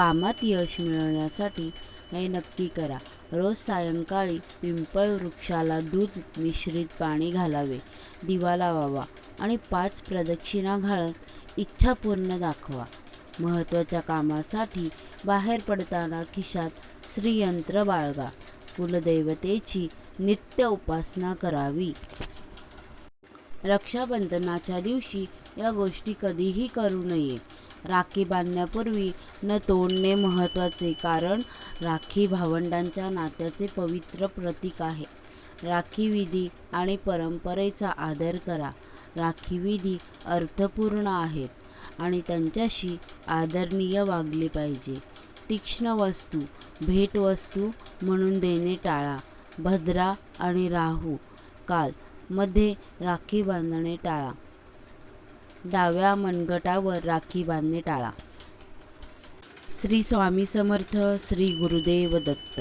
कामात यश मिळवण्यासाठी हे नक्की करा. रोज सायंकाळी पिंपळ वृक्षाला दूध मिश्रित पाणी घालावे. दिवा लावावा आणि पाच प्रदक्षिणा घालत इच्छा पूर्ण दाखवा. महत्त्वाच्या कामासाठी बाहेर पडताना खिशात श्रीयंत्र बाळगा. कुलदैवतेची नित्य उपासना करावी. रक्षाबंधनाच्या दिवशी या गोष्टी कधीही करू नये. राखी बांधण्यापूर्वी न तोडणे महत्त्वाचे कारण राखी भावंडांच्या नात्याचे पवित्र प्रतीक आहे. राखी विधी आणि परंपरेचा आदर करा. राखी विधी अर्थपूर्ण आहेत आणि त्यांच्याशी आदरणीय वागले पाहिजे. तीक्ष्ण वस्तू भेटवस्तू म्हणून देणे टाळा. भद्रा आणि राहू काल मध्ये राखी बांधणे टाळा. डाव्या मनगटावर राखी बांधणे टाळा. श्री स्वामी समर्थ श्री गुरुदेव दत्त.